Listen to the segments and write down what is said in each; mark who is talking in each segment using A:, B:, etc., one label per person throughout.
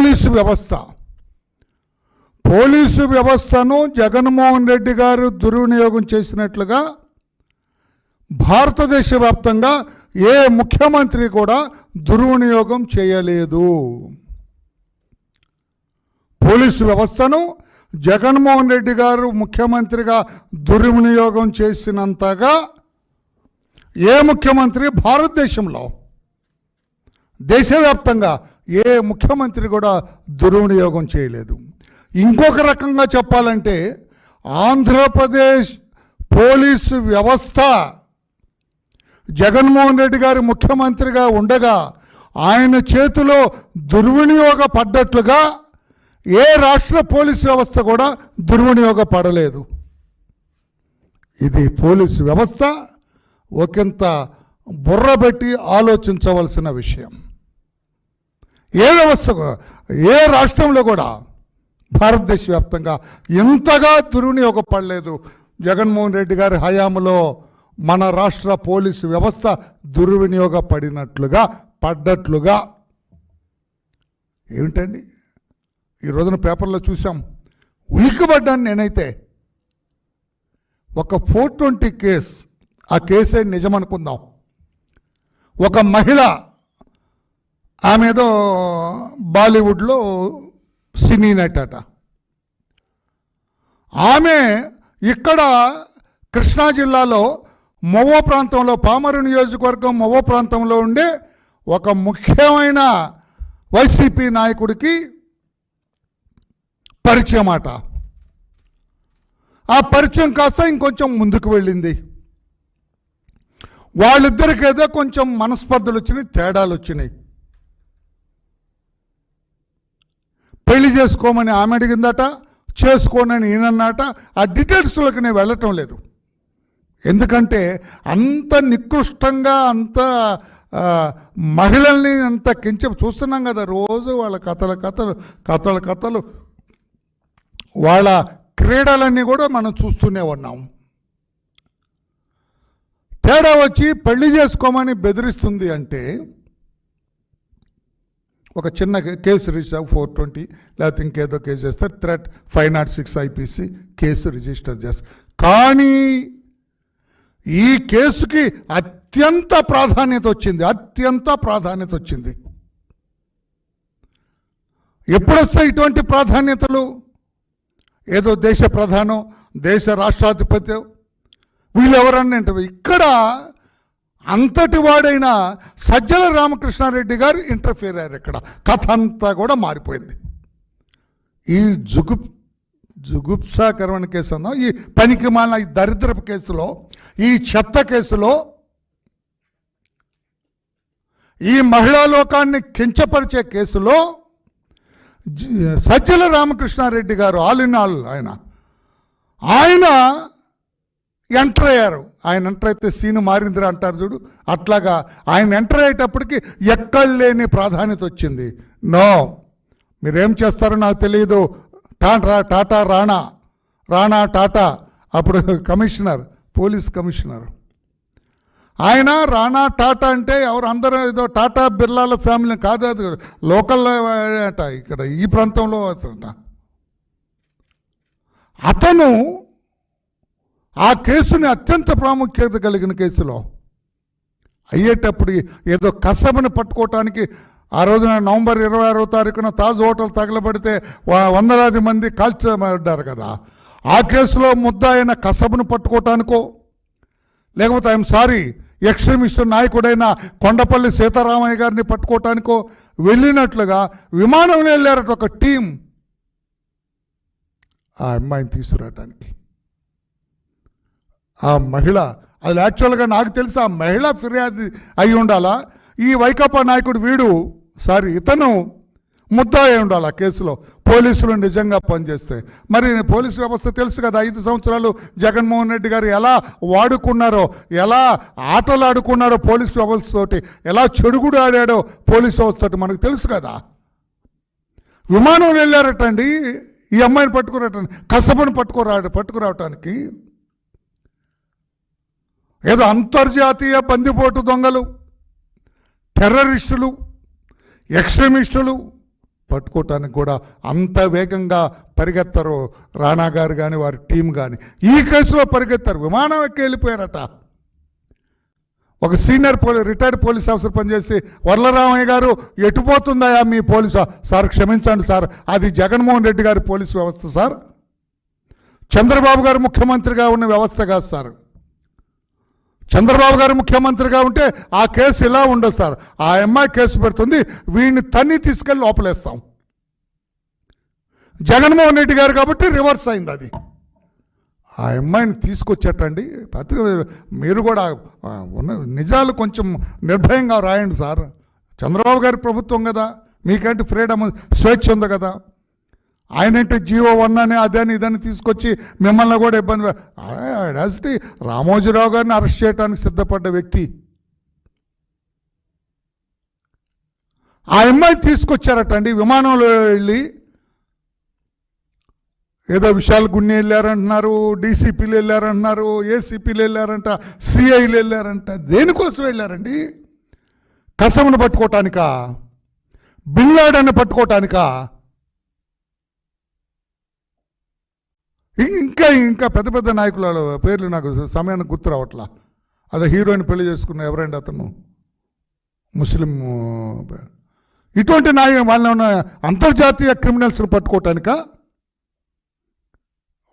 A: Police వ్యవస్థ. Police వ్యవస్థను జగన్మోహన్ రెడ్డి గారు దుర్వినియోగం చేసినట్లుగా భారతదేశ వ్యాప్తంగా ఏ ముఖ్యమంత్రి కూడా దుర్వినియోగం చేయలేదు. పోలీసు వ్యవస్థను జగన్మోహన్ రెడ్డి గారు ముఖ్యమంత్రిగా దుర్వినియోగం చేసినంతగా ఏ ముఖ్యమంత్రి భారతదేశంలో దేశవ్యాప్తంగా ఏ ముఖ్యమంత్రి కూడా దుర్వినియోగం చేయలేదు. ఇంకొక రకంగా చెప్పాలంటే ఆంధ్రప్రదేశ్ పోలీసు వ్యవస్థ జగన్మోహన్ రెడ్డి గారు ముఖ్యమంత్రిగా ఉండగా ఆయన చేతిలో దుర్వినియోగపడ్డట్లుగా ఏ రాష్ట్ర పోలీసు వ్యవస్థ కూడా దుర్వినియోగపడలేదు. ఇది పోలీసు వ్యవస్థ ఒకంత బుర్రబెట్టి ఆలోచించవలసిన విషయం. ఏ వ్యవస్థ ఏ రాష్ట్రంలో కూడా భారతదేశ వ్యాప్తంగా ఎంతగా దుర్వినియోగపడలేదు. జగన్మోహన్ రెడ్డి గారి హయాంలో మన రాష్ట్ర పోలీసు వ్యవస్థ దుర్వినియోగపడినట్లుగా పడ్డట్లుగా. ఏమిటండి? ఈ రోజున పేపర్లో చూసాం ఉలిక్కబడ్డాను నేనైతే. ఒక ఫోర్ ట్వంటీ కేస్ ఆ కేసే నిజమనుకుందాం. ఒక మహిళ ఆమె ఏదో బాలీవుడ్లో సినీ నటట. ఆమె ఇక్కడ కృష్ణా జిల్లాలో మొవ్వ ప్రాంతంలో పామరు నియోజకవర్గం మొవ్వ ప్రాంతంలో ఉండే ఒక ముఖ్యమైన వైసీపీ నాయకుడికి పరిచయం అట. ఆ పరిచయం కాస్త ఇంకొంచెం ముందుకు వెళ్ళింది. వాళ్ళిద్దరికి ఏదో కొంచెం మనస్పర్ధలు వచ్చినాయి తేడాలు వచ్చినాయి పెళ్ళి చేసుకోమని ఆమె అడిగిందట చేసుకోనని ఈయనన్నట ఆ డీటెయిల్స్లోకి నేను వెళ్ళటం లేదు. ఎందుకంటే అంత నికృష్టంగా అంత మహిళల్ని అంత కించ చూస్తున్నాం కదా రోజు వాళ్ళ కథల కథలు కథల కథలు. వాళ్ళ క్రీడలన్నీ కూడా మనం చూస్తూనే ఉన్నాం. తేడా వచ్చి పెళ్ళి చేసుకోమని బెదిరిస్తుంది అంటే ఒక చిన్న కేసు రిజిస్టర్ ఫోర్ ట్వంటీ లేకపోతే ఇంకేదో కేసు చేస్తారు threat five not six IPC case register చేస్తారు. కానీ ఈ కేసుకి అత్యంత ప్రాధాన్యత వచ్చింది అత్యంత ప్రాధాన్యత వచ్చింది. ఎప్పుడొస్తాయి ఇటువంటి ప్రాధాన్యతలు? ఏదో దేశ ప్రధానం దేశ రాష్ట్రాధిపతి వీళ్ళు ఎవరన్నా ఇక్కడ అంతటి వాడైన సజ్జల రామకృష్ణారెడ్డి గారు ఇంటర్ఫియర్ అయ్యారు ఇక్కడ. కథ అంతా కూడా మారిపోయింది. ఈ జుగు జుగుప్సాకరమైన కేసు అన్నాం ఈ పనికి మాలిన ఈ దరిద్రపు కేసులో ఈ చెత్త కేసులో ఈ మహిళా లోకాన్ని కించపరిచే కేసులో సజ్జల రామకృష్ణారెడ్డి గారు ఆల్ ఇన్ ఆల్ ఆయన ఆయన ఎంటర్ అయ్యారు. ఆయన ఎంటర్ అయితే సీను మారిందిరా అంటారు చూడు. అట్లాగా ఆయన ఎంటర్ అయ్యేటప్పటికి ఎక్కడ లేని ప్రాధాన్యత వచ్చింది. నో. మీరేం చేస్తారో నాకు తెలియదు టాటా టాటా రాణా. రాణా టాటా. అప్పుడు కమిషనర్ పోలీస్ కమిషనర్. ఆయన రాణా టాటా అంటే ఎవరు అందరూ ఏదో టాటా బిర్లాల ఫ్యామిలీ కాదు అది. లోకల్ అట ఇక్కడ ఈ ప్రాంతంలో అతను ఆ కేసుని అత్యంత ప్రాముఖ్యత కలిగిన కేసులో అయ్యేటప్పుడు ఏదో కసబని పట్టుకోవటానికి ఆ రోజున నవంబర్ ఇరవై ఆరో తారీఖున తాజ్ హోటల్ తగలబడితే వందలాది మంది కాల్చబడ్డారు కదా. ఆ కేసులో ముద్ద అయిన కసబను పట్టుకోవటానికో లేకపోతే ఐఎమ్ సారీ ఎక్స్ట్రీమిస్ట్ నాయకుడైన కొండపల్లి సీతారామయ్య గారిని పట్టుకోవటానికో వెళ్ళినట్లుగా విమానంలో వెళ్ళారట ఒక టీం. ఆ అమ్మాయిని తీసుకురావటానికి. ఆ మహిళ అది యాక్చువల్గా నాకు తెలిసి ఆ మహిళ ఫిర్యాదు అయి ఉండాలా? ఈ వైకాపా నాయకుడు వీడు సారీ ఇతను ముద్దా అయి ఉండాలి ఆ కేసులో? పోలీసులు నిజంగా పనిచేస్తే. మరి పోలీసు వ్యవస్థ తెలుసు కదా ఐదు సంవత్సరాలు జగన్మోహన్ రెడ్డి గారు ఎలా వాడుకున్నారో ఎలా ఆటలు ఆడుకున్నారో పోలీసు వ్యవస్థతోటి ఎలా చెడుగుడు ఆడాడో పోలీసు వ్యవస్థతోటి మనకు తెలుసు కదా. విమానం వెళ్ళారటండి ఈ అమ్మాయిని పట్టుకురావటానికి కసబను పట్టుకురా పట్టుకురావటానికి ఏదో అంతర్జాతీయ బందిపోటు దొంగలు టెర్రరిస్టులు ఎక్స్ట్రీమిస్టులు పట్టుకోవటానికి కూడా అంత వేగంగా పరిగెత్తరు రాణా గారు కానీ వారి టీం కానీ ఈ కేసులో పరిగెత్తారు విమానం ఎక్కి వెళ్ళిపోయారట ఒక సీనియర్ పోలీ రిటైర్డ్ పోలీస్ ఆఫీసర్ పనిచేసి వరలరామయ్య గారు ఎటుపోతుందయా మీ పోలీసు? సార్ క్షమించండి సార్ అది జగన్మోహన్ రెడ్డి గారి పోలీసు వ్యవస్థ సార్. చంద్రబాబు గారు ముఖ్యమంత్రిగా ఉన్న వ్యవస్థ కాదు సార్. చంద్రబాబు గారు ముఖ్యమంత్రిగా ఉంటే ఆ కేసు ఇలా ఉండదు సార్. ఆ అమ్మాయి కేసు పెడుతుంది వీడిని తన్ని తీసుకెళ్ళి లోపలేస్తాం. జగన్మోహన్ రెడ్డి గారు కాబట్టి రివర్స్ అయింది అది. ఆ అమ్మాయిని తీసుకొచ్చేటండి. పత్రిక మీరు కూడా ఉన్న నిజాలు కొంచెం నిర్భయంగా రాయండి సార్. చంద్రబాబు గారి ప్రభుత్వం కదా మీకంటే ఫ్రీడమ్ స్వేచ్ఛ ఉంది కదా. ఆయనంటే జియో వన్ అని అదని ఇదని తీసుకొచ్చి మిమ్మల్ని కూడా ఇబ్బంది యాసిటీ రామోజీరావు గారిని అరెస్ట్ చేయడానికి సిద్ధపడ్డ వ్యక్తి. ఆ అమ్మాయి తీసుకొచ్చారటండి విమానంలో వెళ్ళి ఏదో విశాల్ గున్ని వెళ్ళారంటున్నారు డీసీపీలు వెళ్ళారంటున్నారు ఏసీపీలు వెళ్ళారంట సిఐలు వెళ్ళారంట దేనికోసం వెళ్ళారండి? కసమును పట్టుకోవటానికా బిల్లాడని పట్టుకోవటానికా ఇంకా ఇంకా పెద్ద పెద్ద నాయకుల పేర్లు నాకు సమయానికి గుర్తు రావట్లా. అదే హీరోయిన్ పెళ్ళి చేసుకున్న ఎవరండి అతను? ముస్లిం ఇటువంటి నాయ వాళ్ళని ఉన్న అంతర్జాతీయ క్రిమినల్స్ని పట్టుకోవటానికా?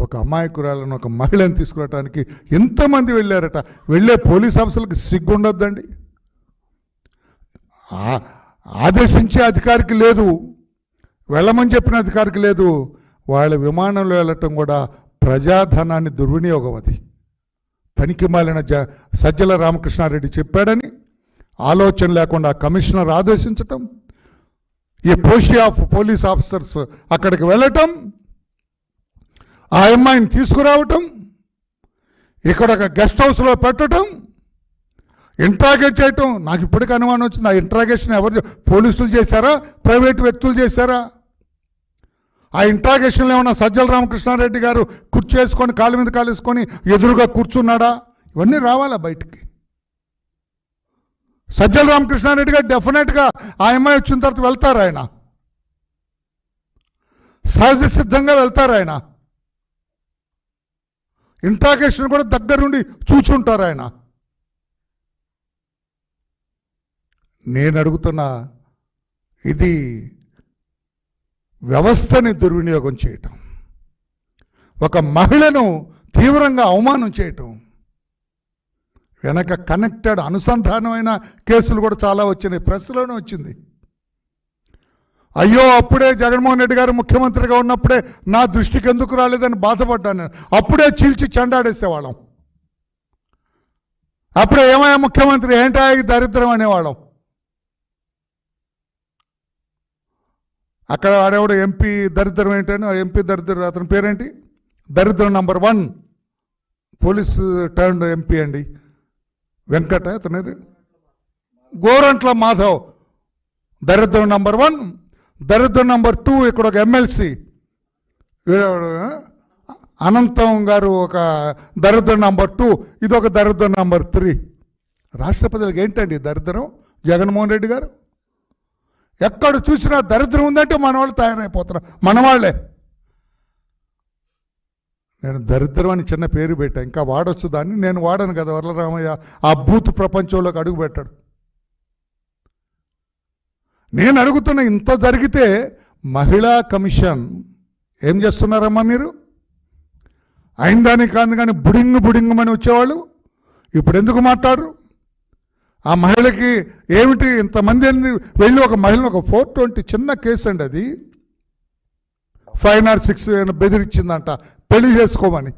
A: ఒక అమాయకురాలను ఒక మహిళను తీసుకురావటానికి ఎంతమంది వెళ్ళారట? వెళ్ళే పోలీస్ ఆఫీసర్లకు సిగ్గుండొద్దండి. ఆదేశించే అధికారికి లేదు. వెళ్ళమని చెప్పిన అధికారికి లేదు. వాళ్ళ విమానంలో వెళ్ళటం కూడా ప్రజాధనాన్ని దుర్వినియోగం అది. పనికి మాలిన జ సజ్జల రామకృష్ణారెడ్డి చెప్పాడని ఆలోచన లేకుండా కమిషనర్ ఆదేశించటం ఈ పోషి ఆఫ్ పోలీస్ ఆఫీసర్స్ అక్కడికి వెళ్ళటం ఆ అమ్మాయిని తీసుకురావటం ఇక్కడ ఒక గెస్ట్ హౌస్లో పెట్టడం ఇంట్రాగేట్ చేయటం నాకు ఇప్పటికీ అనుమానం వచ్చింది. ఆ ఇంట్రాగేషన్ ఎవరు పోలీసులు చేశారా? ప్రైవేట్ వ్యక్తులు చేశారా? ఆ ఇంట్రాగేషన్లో ఏమన్నా సజ్జల రామకృష్ణారెడ్డి గారు కుర్చీ వేసుకొని కాలు మీద కాలేసుకొని ఎదురుగా కూర్చున్నాడా? ఇవన్నీ రావాలా బయటికి? సజ్జల రామకృష్ణారెడ్డి గారు డెఫినెట్గా ఆ అమ్మాయి వచ్చిన తర్వాత వెళ్తారు ఆయన? సహజ సిద్ధంగా వెళ్తారు ఆయన? ఇంట్రాగేషన్ కూడా దగ్గరుండి చూచుంటారు ఆయన? నేను అడుగుతున్నా ఇది వ్యవస్థని దుర్వినియోగం చేయటం. ఒక మహిళను తీవ్రంగా అవమానం చేయటం. వెనక కనెక్టెడ్ అనుసంధానమైన కేసులు కూడా చాలా వచ్చినాయి. ప్రెస్లోనే వచ్చింది. అయ్యో అప్పుడే జగన్మోహన్ రెడ్డి గారు ముఖ్యమంత్రిగా ఉన్నప్పుడే నా దృష్టికి ఎందుకు రాలేదని బాధపడ్డాను. నేను. అప్పుడే చీల్చి చెండాడేసేవాళ్ళం. అప్పుడే ఏమయ్యా ముఖ్యమంత్రి ఏంటా దరిద్రం అనేవాళ్ళం. అక్కడ ఆడేవాడు ఎంపీ దరిద్రం ఏంటని ఎంపీ దరిద్రం అతని పేరేంటి? దరిద్రం number one police turn MP అండి. వెంకట అతని గోరంట్ల మాధవ్. దరిద్రం నంబర్ వన్ దరిద్రం నంబర్ టూ ఇక్కడ ఒక ఎమ్మెల్సీ అనంతం గారు ఒక దరిద్రం నంబర్ టూ ఇది ఒక దరిద్రం నంబర్ త్రీ రాష్ట్ర ప్రజలకు ఏంటండి దరిద్రం? జగన్మోహన్ రెడ్డి గారు? ఎక్కడ చూసినా దరిద్రం ఉందంటే మనవాళ్ళు తయారైపోతున్నారు మనవాళ్ళే నేను దరిద్రం అని చిన్న పేరు పెట్టా. ఇంకా వాడొచ్చు దాన్ని. నేను వాడను కదా వరలరామయ్య. ఆ బూత్ ప్రపంచంలోకి అడుగు పెట్టాడు. నేను అడుగుతున్న ఇంత జరిగితే మహిళా కమిషన్ ఏం చేస్తున్నారమ్మా మీరు? అయిందాని కాదు కానీ బుడింగ్ బుడింగమని వచ్చేవాళ్ళు? ఇప్పుడు ఎందుకు మాట్లాడరు? ఆ మహిళకి ఏమిటి ఇంతమంది అని వెళ్ళి ఒక మహిళను ఒక ఫోర్ ట్వంటీ చిన్న కేసు అండి అది. ఫైవ్ నాట్ సిక్స్ బెదిరించిందంట. పెళ్ళి చేసుకోమని.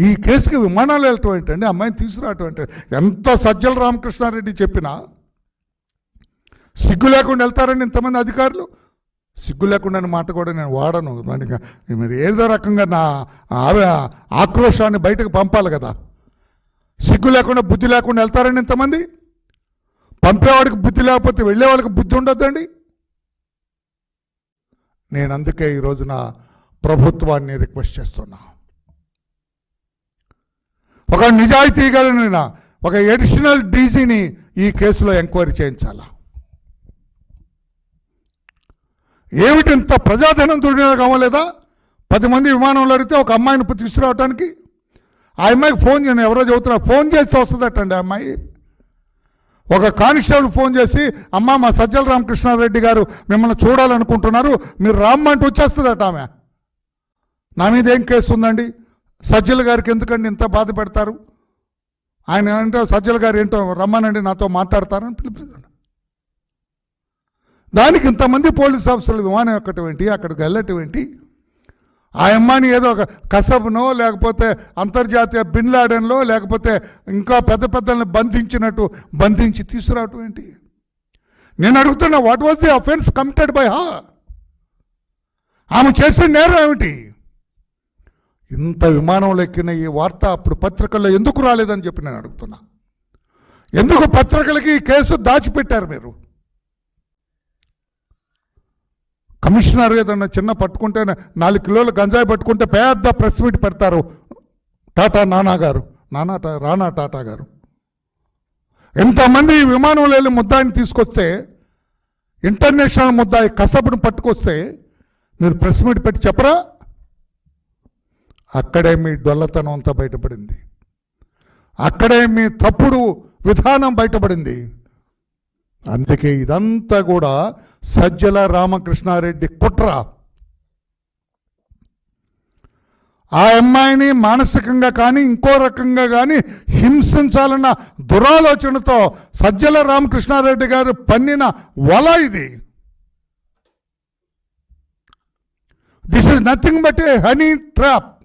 A: ఈ కేసుకి విమానాలు వెళ్ళటం ఏంటండి? అమ్మాయిని తీసుకురావటం ఏంటి? ఎంత సజ్జల రామకృష్ణారెడ్డి చెప్పినా? సిగ్గు లేకుండా వెళ్తారండి ఇంతమంది అధికారులు? సిగ్గు లేకుండా అనే మాట కూడా నేను వాడను. మరి మీరు ఏదో రకంగా నా ఆవే- ఆక్రోశాన్ని బయటకు పంపాలి కదా. సిగ్గు లేకుండా బుద్ధి లేకుండా వెళ్తారండి ఇంతమంది? పంపేవాడికి బుద్ధి లేకపోతే వెళ్ళేవాడికి బుద్ధి ఉండొద్దండి? నేను అందుకే ఈరోజున ప్రభుత్వాన్ని రిక్వెస్ట్ చేస్తున్నా. ఒక నిజాయితీ కలిగిన ఒక ఎడిషనల్ డీజీని ఈ కేసులో ఎంక్వైరీ చేయించాలా? ఏమిటి ఇంత ప్రజాధనం దుర్వినియోగం అవ్వలేదా? పది మంది విమానంలో అడిగితే ఒక అమ్మాయిని తీసుకురావడానికి ఆ అమ్మాయికి ఫోన్ చేయను ఎవరో చెబుతున్నారు ఫోన్ చేస్తే వస్తుందటండి ఆ అమ్మాయి. ఒక కానిస్టేబుల్ ఫోన్ చేసి అమ్మ మా సజ్జల రామకృష్ణారెడ్డి గారు మిమ్మల్ని చూడాలనుకుంటున్నారు మీరు రామ్మంటూ వచ్చేస్తుందట ఆమె. నా మీద ఏం కేసు ఉందండి? సజ్జల గారికి ఎందుకండి ఇంత బాధ పెడతారు? ఆయన ఏంటో సజ్జల గారు ఏంటో రమ్మనండి నాతో మాట్లాడతారని పిలిపిస్తాను. దానికి ఇంతమంది పోలీస్ ఆఫీసర్లు విమానం ఎక్కటం ఏంటి అక్కడికి వెళ్ళటం ఏంటి ఆ అమ్మాయిని ఏదో ఒక కసబ్నో లేకపోతే అంతర్జాతీయ బిన్ లాడెన్లో లేకపోతే ఇంకా పెద్ద పెద్దల్ని బంధించినట్టు బంధించి తీసుకురావటం ఏంటి? నేను అడుగుతున్నా what was the offence committed by హా ఆమె చేసిన నేరం ఏమిటి? ఇంత విమానంలో ఎక్కిన ఈ వార్త అప్పుడు పత్రికల్లో ఎందుకు రాలేదని చెప్పి నేను అడుగుతున్నా. ఎందుకు పత్రికలకి ఈ కేసు దాచిపెట్టారు మీరు? కమిషనర్ ఏదన్నా చిన్న పట్టుకుంటే నాలుగు కిలోలు గంజాయి పట్టుకుంటే పెద్ద ప్రెస్ మీట్ పెడతారు. టాటా నానా గారు. నానా టా రానా టాటా గారు. ఎంతమంది విమానంలో వెళ్ళి ముద్దాయిని తీసుకొస్తే ఇంటర్నేషనల్ ముద్దాయి కసబును పట్టుకొస్తే మీరు ప్రెస్ మీట్ పెట్టి చెప్పరా? అక్కడే మీ డొల్లతనం అంతా బయటపడింది. అక్కడే మీ తప్పుడు విధానం బయటపడింది. అందుకే ఇదంతా కూడా సజ్జల రామకృష్ణారెడ్డి కుట్ర. ఆ అమ్మాయిని మానసికంగా కానీ ఇంకో రకంగా కానీ హింసించాలన్న దురాలోచనతో సజ్జల రామకృష్ణారెడ్డి గారు పన్నిన వల ఇది. This is nothing but a honey trap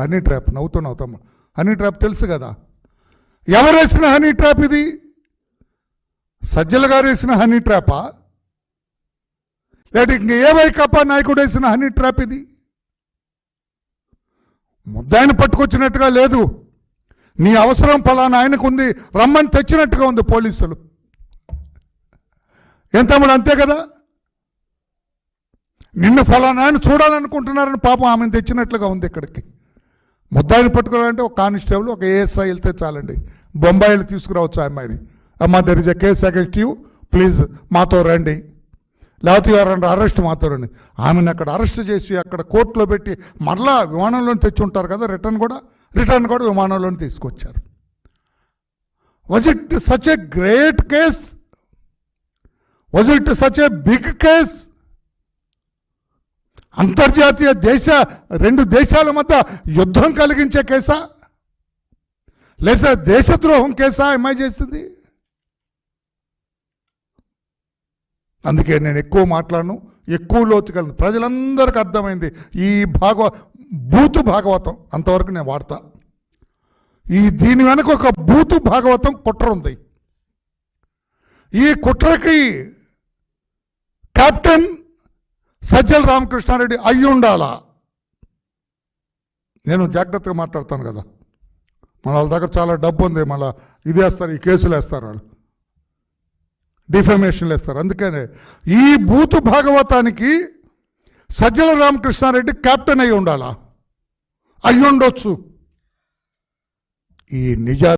A: honey trap నవ్వుతూ నవ్వుతాం. హనీ ట్రాప్ తెలుసు కదా. ఎవరేసిన హనీ ట్రాప్ ఇది? సజ్జల గారు వేసిన హనీ ట్రాపా? లేకపోతే ఇంక ఏ వైకాపా నాయకుడు వేసిన హనీ ట్రాప్ ఇది? ముద్దాయిని పట్టుకొచ్చినట్టుగా లేదు. నీ అవసరం ఫలానా ఆయనకు ఉంది రమ్మని తెచ్చినట్టుగా ఉంది పోలీసులు. ఏం తమ్ముడు అంతే కదా? నిన్ను ఫలానా ఆయన చూడాలనుకుంటున్నారని పాపం ఆమెను తెచ్చినట్లుగా ఉంది ఇక్కడికి. ముద్దాయిని పట్టుకోవాలంటే ఒక కానిస్టేబుల్ ఒక ఏఎస్ఐ వెళ్తే చాలండి. బొంబాయిలు తీసుకురావచ్చు అమ్మాయిని. అమ్మ there is a case against you please మాతో రండి. లేకపోతే ఎవరంటే అరెస్ట్ మాతో రండి. ఆమెను అక్కడ అరెస్ట్ చేసి అక్కడ కోర్టులో పెట్టి మరలా విమానంలో తెచ్చి ఉంటారు కదా రిటర్న్ కూడా? రిటర్న్ కూడా విమానంలో తీసుకొచ్చారు. Was it such a great case was it such a big case అంతర్జాతీయ దేశ రెండు దేశాల మధ్య యుద్ధం కలిగించే కేసా? లేదా దేశద్రోహం కేసా? అమ్మాయి చేసింది? అందుకే నేను ఎక్కువ మాట్లాడను ఎక్కువ లోతుకెళ్ళను. ప్రజలందరికీ అర్థమైంది ఈ భాగవ బూతు భాగవతం అంతవరకు నేను వాడతా. ఈ దీని వెనక ఒక బూతు భాగవతం కుట్ర ఉంది. ఈ కుట్రకి కెప్టెన్ సజ్జల రామకృష్ణారెడ్డి అయి ఉండాలా? నేను జాగ్రత్తగా మాట్లాడతాను కదా. మన వాళ్ళ దగ్గర చాలా డబ్బు ఉంది మళ్ళీ ఇది వేస్తారు ఈ కేసులు వేస్తారు వాళ్ళు. డిఫమేషన్లు వేస్తారు అందుకనే ఈ బూతు భాగవతానికి సజ్జల రామకృష్ణారెడ్డి కెప్టెన్ అయి ఉండాలా? అయ్యుండొచ్చు. ఈ నిజా